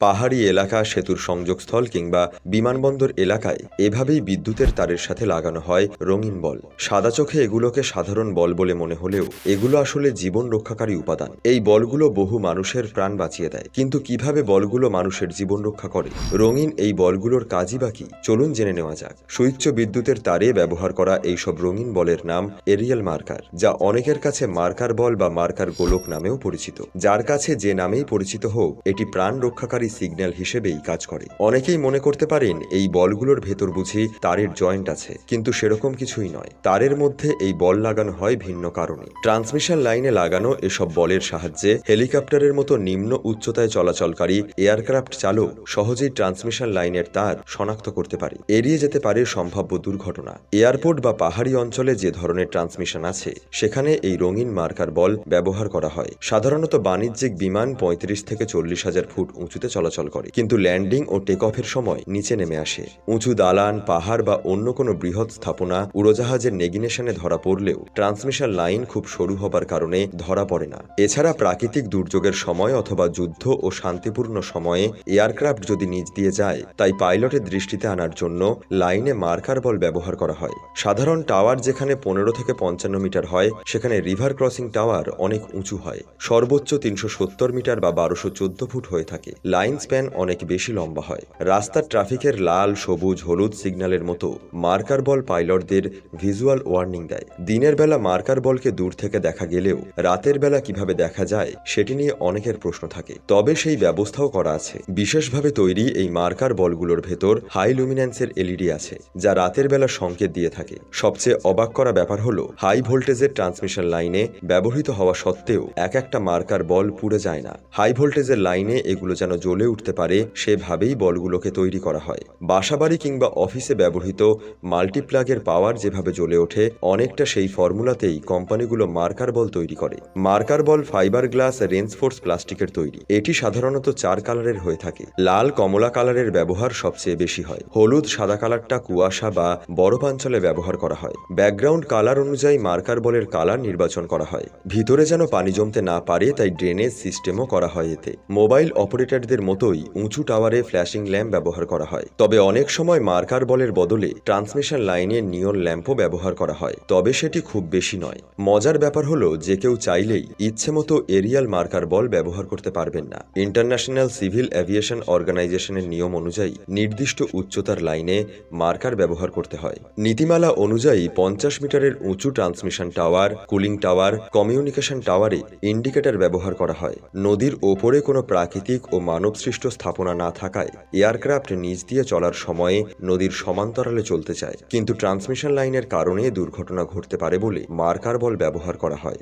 পাহাড়ি এলাকা, সেতুর সংযোগস্থল কিংবা বিমানবন্দর এলাকায় এভাবেই বিদ্যুতের তারের সাথে লাগানো হয় রঙিন বল। সাদা চোখে এগুলোকে সাধারণ বল বলে মনে হলেও এগুলো আসলে জীবন রক্ষাকারী উপাদান। এই বলগুলো বহু মানুষের প্রাণ বাঁচিয়ে দেয়। কিন্তু কীভাবে বলগুলো মানুষের জীবন রক্ষা করে? রঙিন এই বলগুলোর কাজই বা কি? চলুন জেনে নেওয়া যাক। সুইচ্চ বিদ্যুতের তারে ব্যবহার করা এইসব রঙিন বলের নাম এরিয়াল মার্কার, যা অনেকের কাছে মার্কার বল বা মার্কার গোলক নামেও পরিচিত। যার কাছে যে নামেই পরিচিত হোক, এটি প্রাণ রক্ষাকারী সিগন্যাল হিসেবেই কাজ করে। অনেকেই মনে করতে পারেন এই বলগুলোর ভেতর বুঝি তারের জয়েন্ট আছে, কিন্তু সেরকম কিছুই নয়। তারের মধ্যে এই বল লাগানো হয় ভিন্ন কারণে। ট্রান্সমিশন লাইনে লাগানো এসব বলের সাহায্যে হেলিকপ্টারের মতো নিম্ন উচ্চতায় চলাচলকারী এয়ারক্রাফট চালক সহজেই ট্রান্সমিশন লাইনের তার শনাক্ত করতে পারে। এড়িয়ে যেতে পারে সম্ভাব্য দুর্ঘটনা। এয়ারপোর্ট বা পাহাড়ি অঞ্চলে যে ধরনের ট্রান্সমিশন আছে, সেখানে এই রঙিন মার্কার বল ব্যবহার করা হয়। সাধারণত বাণিজ্যিক বিমান পঁয়ত্রিশ থেকে চল্লিশ হাজার ফুট উঁচুতে চলাচল করে। কিন্তু ল্যান্ডিং ও টেক অফের সময় নিচে নেমে আসে। উঁচু দালান, পাহাড় বা অন্য কোনো বৃহৎ স্থাপনা উড়োজাহাজের নেগিনেশনে ধরা পড়লেও ট্রান্সমিশন লাইন খুব সরু হবার কারণে ধরা পড়ে না। এছাড়া প্রাকৃতিক দুর্যোগের সময় অথবা যুদ্ধ ও শান্তিপূর্ণ সময়ে এয়ারক্রাফট যদি নিচ দিয়ে যায়, তাই পাইলটের দৃষ্টিতে আনার জন্য লাইনে মার্কার বল ব্যবহার করা হয়। সাধারণ টাওয়ার যেখানে পনেরো থেকে পঞ্চান্ন মিটার হয়, সেখানে রিভার ক্রসিং টাওয়ার অনেক উঁচু হয়। সর্বোচ্চ তিনশো সত্তর মিটার বা বারোশো ফুট হয়ে থাকে। লাইন স্প্যান অনেক বেশি লম্বা হয়। রাস্তার ট্রাফিকের লাল, সবুজ, হলুদ সিগন্যালের মতো মার্কার বল পাইলটদের ভিজুয়াল ওয়ার্নিং দেয়। দিনের বেলা মার্কার বলকে দূর থেকে দেখা গেলেও রাতের বেলা কীভাবে দেখা যায়, সেটি নিয়ে অনেকের প্রশ্ন থাকে। তবে সেই ব্যবস্থাও করা আছে। বিশেষভাবে তৈরি এই মার্কার বলগুলোর ভেতর হাই লুমিন্যান্সের এলইডি আছে, যা রাতের বেলা সংকেত দিয়ে থাকে। সবচেয়ে অবাক করা ব্যাপার হলো, হাই ভোল্টেজের ট্রান্সমিশন লাইনে ব্যবহৃত হওয়া সত্ত্বেও এক একটা মার্কার বল পুড়ে যায় না। হাই ভোল্টেজের লাইনে এগুলো যেন জ্বলে উঠতে পারে, সেভাবেই বলগুলোকে তৈরি করা হয়। বাসাবাড়ি কিংবা অফিসে ব্যবহৃত মাল্টিপ্লাগের পাওয়ার যেভাবে জ্বলে ওঠে, অনেকটা সেই ফর্মুলাতেই কোম্পানিগুলো মার্কার বল তৈরি করে। Marker ball fibre glass reinforced প্লাস্টিকের তৈরি। এটি সাধারণত চার কালারের হয়ে থাকে। লাল, কমলা কালারের ব্যবহার সবচেয়ে বেশি হয়। হলুদ, সাদা কালারটা কুয়াশা বা বরফাঞ্চলে ব্যবহার করা হয়। ব্যাকগ্রাউন্ড কালার অনুযায়ী মার্কার বলের কালার নির্বাচন করা হয়। ভিতরে যেন পানি জমতে না পারে, তাই ড্রেনেজ সিস্টেমও করা হয় এতে। মোবাইল অপারেটরদের মতোই উঁচু টাওয়ারে ফ্ল্যাশিং ল্যাম্প ব্যবহার করা হয়। তবে অনেক সময় মার্কার বলের বদলে ট্রান্সমিশন লাইনে নিয়ন ল্যাম্পও ব্যবহার করা হয়, তবে সেটি খুব বেশি নয়। মজার ব্যাপার হলো যে কেউ চাইলেই ইচ্ছে মতো এরিয়াল মার্কার বল ব্যবহার করতে পারবেন না। ইন্টারন্যাশনাল সিভিল অ্যাভিয়েশন অর্গানাইজেশনের নিয়ম অনুযায়ী নির্দিষ্ট উচ্চতার লাইনে মার্কার ব্যবহার করতে হয়। নীতিমালা অনুযায়ী পঞ্চাশ মিটারের উঁচু transmission tower, cooling tower, communication টাওয়ারে ইন্ডিকেটর ব্যবহার করা হয়। নদীর ওপরে কোনো প্রাকৃতিক ও মানবসৃষ্ট স্থাপনা না থাকায় এয়ারক্রাফট নিচ দিয়ে চলার সময়ে নদীর সমান্তরালে চলতে চায়। কিন্তু ট্রান্সমিশন লাইনের কারণে দুর্ঘটনা ঘটতে পারে বলে মার্কার বল ব্যবহার করা হয়।